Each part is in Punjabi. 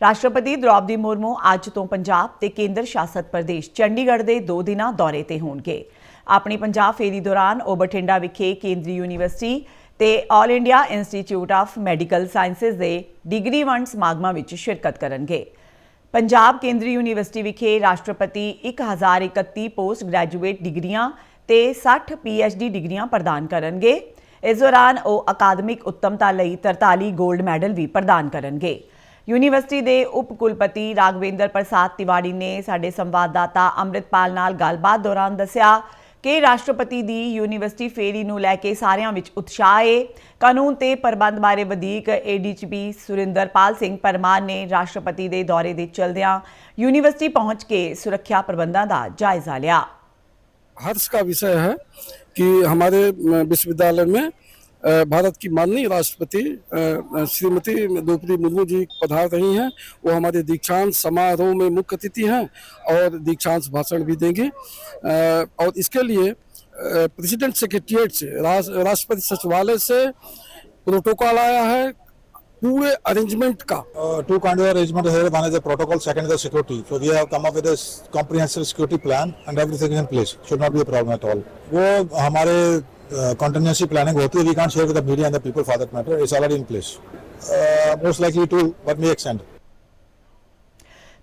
ਰਾਸ਼ਟਰਪਤੀ ਦ੍ਰੋਪਦੀ ਮੁਰਮੂ ਅੱਜ ਤੋਂ ਪੰਜਾਬ ਤੇ ਕੇਂਦਰ ਸ਼ਾਸਤ ਪ੍ਰਦੇਸ਼ ਚੰਡੀਗੜ੍ਹ ਦੇ 2 ਦਿਨਾਂ ਦੌਰੇ ਤੇ ਹੋਣਗੇ। ਆਪਣੀ ਪੰਜਾਬ ਫੇਰੀ ਦੌਰਾਨ ਉਹ ਬਠਿੰਡਾ ਵਿਖੇ ਕੇਂਦਰੀ ਯੂਨੀਵਰਸਿਟੀ ਤੇ all India institute of medical sciences ਦੇ ਡਿਗਰੀ ਵੰਡ ਸਮਾਗਮਾਂ ਵਿੱਚ ਸ਼ਿਰਕਤ ਕਰਨਗੇ। ਪੰਜਾਬ ਕੇਂਦਰੀ ਯੂਨੀਵਰਸਿਟੀ ਵਿਖੇ ਰਾਸ਼ਟਰਪਤੀ 1031 ਪੋਸਟ ਗ੍ਰੈਜੂਏਟ ਡਿਗਰੀਆਂ ਤੇ 60 ਪੀਐਚਡੀ ਡਿਗਰੀਆਂ ਪ੍ਰਦਾਨ ਕਰਨਗੇ। ਇਸ ਦੌਰਾਨ ਉਹ ਅਕਾਦਮਿਕ ਉੱਤਮਤਾ ਲਈ 43 골ਡ ਮੈਡਲ ਵੀ ਪ੍ਰਦਾਨ ਕਰਨਗੇ। ਯੂਨੀਵਰਸਿਟੀ ਦੇ ਉਪ ਕੁਲਪਤੀ ਰਾਗਵਿੰਦਰ ਪ੍ਰਸਾਦ ਤਿਵਾੜੀ ਨੇ ਸਾਡੇ ਸੰਵਾਦਦਾਤਾ ਅੰਮ੍ਰਿਤਪਾਲ ਨਾਲ ਗੱਲਬਾਤ ਦੌਰਾਨ ਦੱਸਿਆ ਕਿ ਰਾਸ਼ਟਰਪਤੀ ਦੀ ਯੂਨੀਵਰਸਿਟੀ ਫੇਰੀ ਨੂੰ ਲੈ ਕੇ ਸਾਰਿਆਂ ਵਿੱਚ ਉਤਸ਼ਾਹ ਹੈ ਕਾਨੂੰਨ ਤੇ ਪ੍ਰਬੰਧ ਬਾਰੇ ਵਧੇਕ ਏਡੀਜੀਪੀ ਸੁਰਿੰਦਰਪਾਲ ਸਿੰਘ ਪਰਮਾਰ ਨੇ ਰਾਸ਼ਟਰਪਤੀ ਦੇ ਦੌਰੇ ਦੇ ਚਲਦਿਆਂ ਯੂਨੀਵਰਸਿਟੀ ਪਹੁੰਚ ਕੇ ਸੁਰੱਖਿਆ ਪ੍ਰਬੰਧਾਂ ਦਾ ਜਾਇਜ਼ਾ ਲਿਆ हर्ष का विषय है कि हमारे अ, विश्वविद्यालय में अ, भारत की माननीय राष्ट्रपति श्रीमती द्रौपदी मुर्मू जी पधार रही हैं। वो हमारे दीक्षांत समारोह में मुख्य अतिथि हैं और दीक्षांत भाषण भी देंगे। और इसके लिए प्रेसिडेंट सेक्रेटरीट से राष्ट्रपति सचिवालय से प्रोटोकॉल आया है पूरे अरेंजमेंट का। Two kind arrangement here one is the protocol second is the security so we have come up with a comprehensive security plan and everything in place should not be a problem at all वो हमारे Uh, contingency planning what we can't share with the media and the people for that matter is already in place. Uh, most likely to what may extend.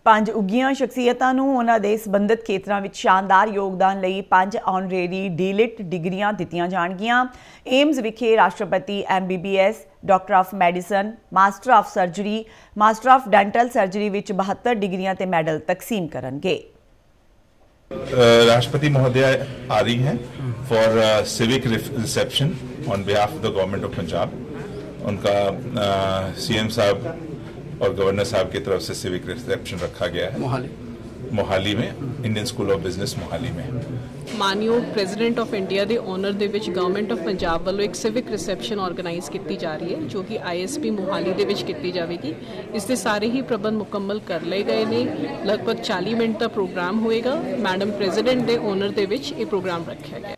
ਪੰਜ ਉੱਗੀਆਂ ਸ਼ਖਸੀਅਤਾਂ ਨੂੰ ਉਹਨਾਂ ਦੇ ਸੰਬੰਧਿਤ ਖੇਤਰਾਂ ਵਿੱਚ ਸ਼ਾਨਦਾਰ ਯੋਗਦਾਨ ਲਈ ਪੰਜ ਆਨਰੇਰੀ ਡੀਲਿਟ ਡਿਗਰੀਆਂ ਦਿੱਤੀਆਂ ਜਾਣਗੀਆਂ ਏਮਜ਼ ਵਿਖੇ ਰਾਸ਼ਟਰਪਤੀ M B B MBBS doctor of medicine master of surgery master of dental surgery ਵਿੱਚ 72 ਡਿਗਰੀਆਂ ਤੇ ਮੈਡਲ ਤਕਸੀਮ ਕਰਨਗੇ राष्ट्रपति महोदय आ रही हैं for civic reception on behalf the government of Punjab उनका सीएम साहब और गवर्नर साहब की तरफ़ से सिविक रिसेप्शन रखा गया है ਮੋਹਾਲੀ ਮੇ Indian school of business Mohali ਮੇ। ਮਾਨਯੋਗ ਪ੍ਰੈਜ਼ੀਡੈਂਟ ਆਫ ਇੰਡੀਆ ਦੇ ਓਨਰ ਦੇ ਵਿੱਚ ਗਵਰਨਮੈਂਟ ਆਫ ਪੰਜਾਬ ਵੱਲੋਂ ਇੱਕ ਸਿਵਿਕ ਰਿਸੈਪਸ਼ਨ ਆਰਗੇਨਾਈਜ਼ ਕੀਤੀ ਜਾ ਰਹੀ ਹੈ, ਜੋ ਕਿ ਆਈਐਸਪੀ ਮੋਹਾਲੀ ਦੇ ਵਿੱਚ ਕੀਤੀ ਜਾਵੇਗੀ। ਇਸ ਦੇ ਸਾਰੇ ਹੀ ਪ੍ਰਬੰਧ ਮੁਕੰਮਲ ਕਰ ਲਏ ਗਏ ਨੇ। ਲਗਭਗ 40 ਮਿੰਟ ਦਾ ਪ੍ਰੋਗਰਾਮ ਹੋਏਗਾ। ਮੈਡਮ ਪ੍ਰੈਜ਼ੀਡੈਂਟ ਦੇ ਓਨਰ ਦੇ ਵਿੱਚ ਇਹ ਪ੍ਰੋਗਰਾਮ ਰੱਖਿਆ ਗਿਆ।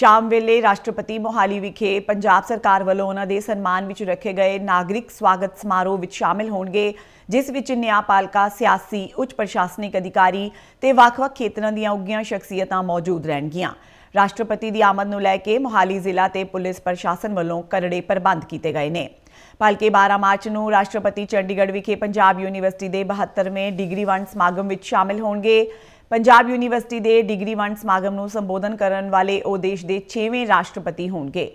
ਸ਼ਾਮ ਵੇਲੇ ਰਾਸ਼ਟਰਪਤੀ ਮੋਹਾਲੀ ਵਿਖੇ ਪੰਜਾਬ ਸਰਕਾਰ ਵੱਲੋਂ ਉਹਨਾਂ ਦੇ ਸਨਮਾਨ ਵਿੱਚ ਰੱਖੇ ਗਏ ਨਾਗਰਿਕ ਸਵਾਗਤ ਸਮਾਰੋਹ ਵਿੱਚ ਸ਼ਾਮਿਲ ਹੋਣਗੇ, ਜਿਸ ਵਿੱਚ ਨਿਆਂਪਾਲਕਾ ਸਿਆਸੀ, ਉੱਚ ਪ੍ਰਸ਼ਾਸਨਿਕ ਅਧਿਕਾਰੀ ਤੇ ਵੱਖ-ਵੱਖ ਖੇਤਰਾਂ ਦੀਆਂ ਉੱਗੀਆਂ ਸ਼ਖਸੀਅਤਾਂ ਮੌਜੂਦ ਰਹਿਣਗੀਆਂ। ਰਾਸ਼ਟਰਪਤੀ ਦੀ ਆਮਦ ਨੂੰ ਲੈ ਕੇ ਮੋਹਾਲੀ ਜ਼ਿਲ੍ਹਾ ਤੇ ਪੁਲਿਸ ਪ੍ਰਸ਼ਾਸਨ ਵੱਲੋਂ ਕਰੜੇ ਪ੍ਰਬੰਧ ਕੀਤੇ ਗਏ ਨੇ। ਭਲਕੇ 12 ਮਾਰਚ ਨੂੰ ਰਾਸ਼ਟਰਪਤੀ ਚੰਡੀਗੜ੍ਹ ਵਿਖੇ ਪੰਜਾਬ ਯੂਨੀਵਰਸਿਟੀ ਦੇ 72ਵੇਂ ਡਿਗਰੀ ਵੰਡ ਸਮਾਗਮ ਵਿੱਚ ਸ਼ਾਮਿਲ ਹੋਣਗੇ ਪੰਜਾਬ ਯੂਨੀਵਰਸਿਟੀ ਦੇ ਡਿਗਰੀ ਵੰਡ ਸਮਾਗਮ ਨੂੰ ਸੰਬੋਧਨ ਕਰਨ ਵਾਲੇ ਉਹ ਦੇਸ਼ ਦੇ 6ਵੇਂ ਰਾਸ਼ਟਰਪਤੀ ਹੋਣਗੇ।